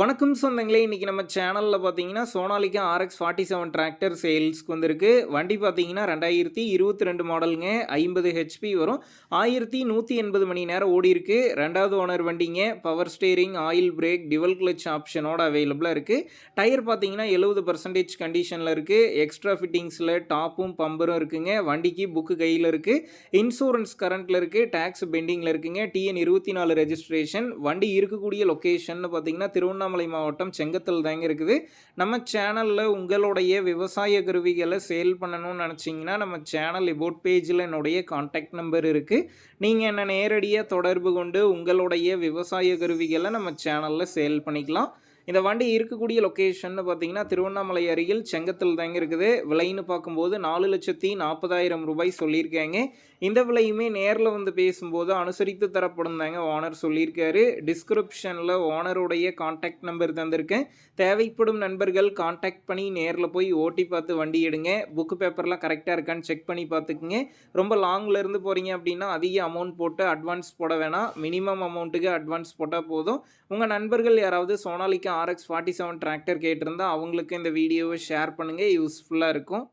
வணக்கம் சொந்தங்களே இன்றைக்கி நம்ம சேனலில் பார்த்தீங்கன்னா Sonalika RX forty seven tractor சேல்ஸ்க்கு வந்திருக்கு. வண்டி பார்த்தீங்கன்னா ரெண்டாயிரத்தி இருபத்தி ரெண்டு மாடலுங்க ஐம்பது ஹெச்பி வரும். ஆயிரத்தி நூற்றி எண்பது மணி நேரம் ஓடி இருக்கு. ரெண்டாவது ஓனர் வண்டிங்க power steering oil brake dual clutch ஆப்ஷனோட அவைலபிளாக இருக்குது டயர் பார்த்தீங்கன்னா எழுபது பர்சன்டேஜ் கண்டிஷனில் இருக்குது எக்ஸ்ட்ரா ஃபிட்டிங்ஸில் டாப்பும் பம்பரும் இருக்குங்க. வண்டிக்கு புக்கு கையில் இருக்குது இன்சூரன்ஸ் கரண்ட்டில் இருக்குது டேக்ஸ் பெண்டிங்கில் இருக்குங்க. டிஎன் இருபத்தி நாலு ரெஜிஸ்ட்ரேஷன் வண்டி இருக்கக்கூடிய லொக்கேஷன் பார்த்தீங்கன்னா திருவண்ணா திருவண்ணாமலை மாவட்டம் செங்கத்தில் தாங்க இருக்குது. நம்ம சேனலில் உங்களுடைய விவசாய கருவிகளை சேல் பண்ணணும்னு நினச்சிங்கன்னா நம்ம சேனல் இபோட் பேஜில் என்னுடைய காண்டாக்ட் நம்பர் இருக்குது நீங்கள் என்னை நேரடியாக தொடர்பு கொண்டு உங்களுடைய விவசாய கருவிகளை நம்ம சேனலில் சேல் பண்ணிக்கலாம். இந்த வண்டி இருக்கக்கூடிய லொக்கேஷன்னு பார்த்தீங்கன்னா திருவண்ணாமலை அருகில் செங்கத்தில் தாங்க இருக்குது. விலைன்னு பார்க்கும்போது நாலு லட்சத்தி நாற்பதாயிரம் ரூபாய் சொல்லியிருக்காங்க. இந்த விலையுமே நேரில் வந்து பேசும்போது அனுசரித்து தரப்படும் தாங்க ஓனர் சொல்லியிருக்காரு. டிஸ்கிரிப்ஷனில் ஓனருடைய காண்டாக்ட் நம்பர் தந்திருக்கேன். தேவைப்படும் நண்பர்கள் காண்டாக்ட் பண்ணி நேரில் போய் ஓட்டி பார்த்து வண்டி எடுங்க. புக்கு பேப்பர்லாம் கரெக்டாக இருக்கான்னு செக் பண்ணி பார்த்துக்குங்க. ரொம்ப லாங்கில் இருந்து போகிறீங்க அப்படின்னா அதிக அமௌண்ட் போட்டு அட்வான்ஸ் போட வேணாம். மினிமம் அமௌண்ட்டுக்கு அட்வான்ஸ் போட்டால் போதும். உங்கள் நண்பர்கள் யாராவது Sonalika RX forty seven tractor கேட்டிருந்தா அவங்களுக்கு இந்த வீடியோவை ஷேர் பண்ணுங்கள் யூஸ்ஃபுல்லாக இருக்கும்.